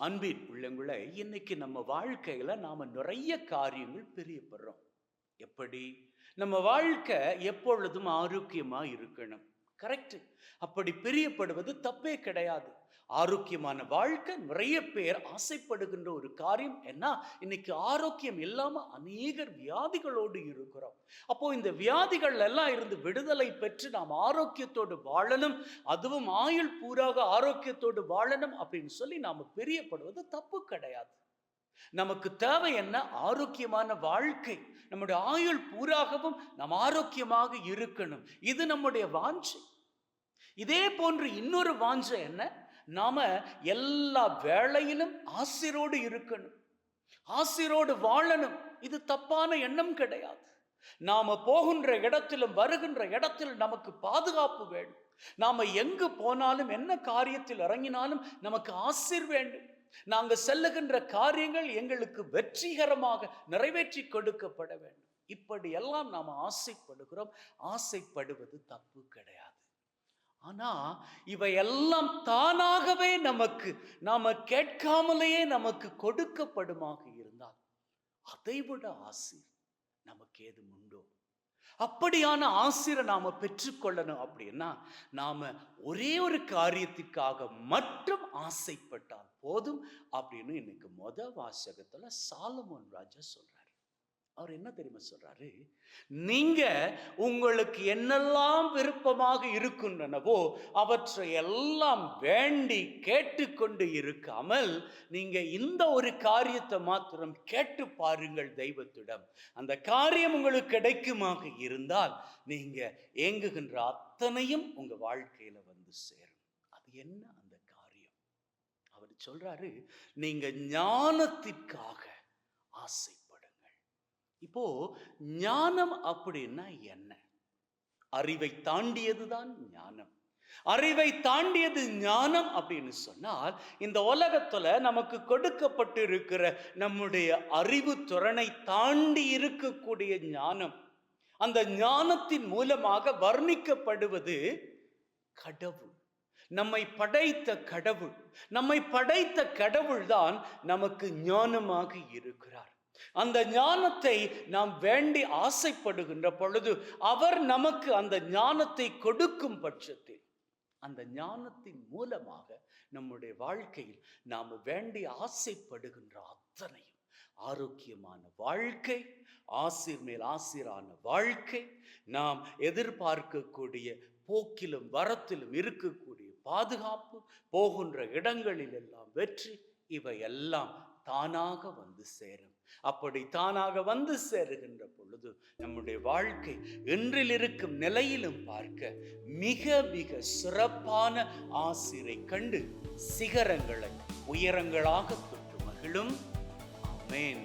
அன்பின் உள்ளங்களை இன்னைக்கு நம்ம வாழ்க்கையில நாம நிறைய காரியங்கள் பிரியப்படுறோம். எப்படி? நம்ம வாழ்க்கை எப்பொழுதும் ஆரோக்கியமா இருக்கணும். கரெக்ட் அப்படி பிரியப்படுவது தப்பே கிடையாது. ஆரோக்கியமான வாழ்க்கை நிறைய பேர் ஆசைப்படுகின்ற ஒரு காரியம் என்ன? இன்னைக்கு ஆரோக்கியம் இல்லாம அநேகர் வியாதிகளோடு இருக்கிறோம். அப்போ இந்த வியாதிகள் எல்லாம் இருந்து விடுதலை பெற்று நாம் ஆரோக்கியத்தோடு வாழணும். அதுவும் ஆயுள் பூராக ஆரோக்கியத்தோடு வாழணும் அப்படின்னு சொல்லி நாம் பிரியப்படுவது தப்பு கிடையாது. நமக்கு தேவை என்ன? ஆரோக்கியமான வாழ்க்கை. நம்முடைய ஆயுள் பூராகவும் நாம் ஆரோக்கியமாக இருக்கணும். இது நம்முடைய வாஞ்சை. இதே போன்று இன்னொரு வாஞ்சை என்ன? நாம எல்லா வேளையிலும் ஆசிரோடு இருக்கணும். ஆசிரோடு வாழணும். இது தப்பான எண்ணம் கிடையாது. நாம போகின்ற இடத்திலும் வருகின்ற இடத்திலும் நமக்கு பாதுகாப்பு வேண்டும். நாம எங்கு போனாலும் என்ன காரியத்தில் இறங்கினாலும் நமக்கு ஆசிர் வேண்டும். நாங்க செல்லுகின்ற காரியங்கள் எங்களுக்கு வெற்றிகரமாக நிறைவேற்றி கொடுக்கப்பட வேண்டும். இப்படி எல்லாம் நாம் ஆசைப்படுகிறோம். ஆசைப்படுவது தப்பு கிடையாது. ஆனா இவையெல்லாம் தானாகவே நமக்கு நாம கேட்காமலேயே நமக்கு கொடுக்கப்படுமாக இருந்தால் அதைவிட ஆசை நமக்கு ஏதும் உண்டோ? அப்படியான ஆசிரை நாம பெற்றுக்கொள்ளணும் அப்படின்னா நாம ஒரே ஒரு காரியத்திற்காக மட்டும் ஆசைப்பட்டு போதும் அப்படின்னு இன்னைக்கு மொத வாசகத்துல சாலமோன் ராஜா சொல்றாரு. அவர் என்ன தெரியுமா சொல்றாரு? நீங்க உங்களுக்கு என்னெல்லாம் விருப்பமாக இருக்கின்றனவோ அவற்றை எல்லாம் வேண்டி கேட்டுக்கொண்டு இருக்காமல் நீங்க இந்த ஒரு காரியத்தை மாத்திரம் கேட்டு பாருங்கள் தெய்வத்திடம். அந்த காரியம் உங்களுக்கு கிடைக்குமாக இருந்தால் நீங்க ஏங்குகின்ற அத்தனையும் உங்க வாழ்க்கையில வந்து சேரும். அது என்ன? அவர் சொல்றாரு நீங்க ஞானத்திற்காக ஆசைப்படுங்கள். இப்போ ஞானம் அப்படின்னா என்ன? அறிவை தாண்டியதுதான் ஞானம். அறிவை தாண்டியது ஞானம் அப்படின்னு சொன்னால் இந்த உலகத்துல நமக்கு கொடுக்கப்பட்டு இருக்கிற நம்முடைய அறிவு துறனை தாண்டி இருக்கக்கூடிய ஞானம் அந்த ஞானத்தின் மூலமாக வர்ணிக்கப்படுவது கடவுள். நம்மை படைத்த கடவுள் நம்மை படைத்த கடவுள் தான் நமக்கு ஞானமாக இருக்கிறார். அந்த ஞானத்தை நாம் வேண்டி ஆசைப்படுகின்ற பொழுது அவர் நமக்கு அந்த ஞானத்தை கொடுக்கும் பட்சத்தில் அந்த ஞானத்தின் மூலமாக நம்முடைய வாழ்க்கையில் நாம் வேண்டி ஆசைப்படுகின்ற அத்தனையும் ஆரோக்கியமான வாழ்க்கை ஆசிர் மேல் ஆசிரான வாழ்க்கை நாம் எதிர்பார்க்கக்கூடிய போக்கிலும் வரத்திலும் இருக்கக்கூடிய பாதுகாப்பு போகின்ற இடங்களில் எல்லாம் வெற்றி இவையெல்லாம் தானாக வந்து சேரும். அப்படி தானாக வந்து சேருகின்ற பொழுது நம்முடைய வாழ்க்கை இன்றில் இருக்கும் நிலையிலும் பார்க்க மிக மிக சிறப்பான ஆசிரை கண்டு சிகரங்களை உயரங்களாக தொட்டு மகிழும். அமேன்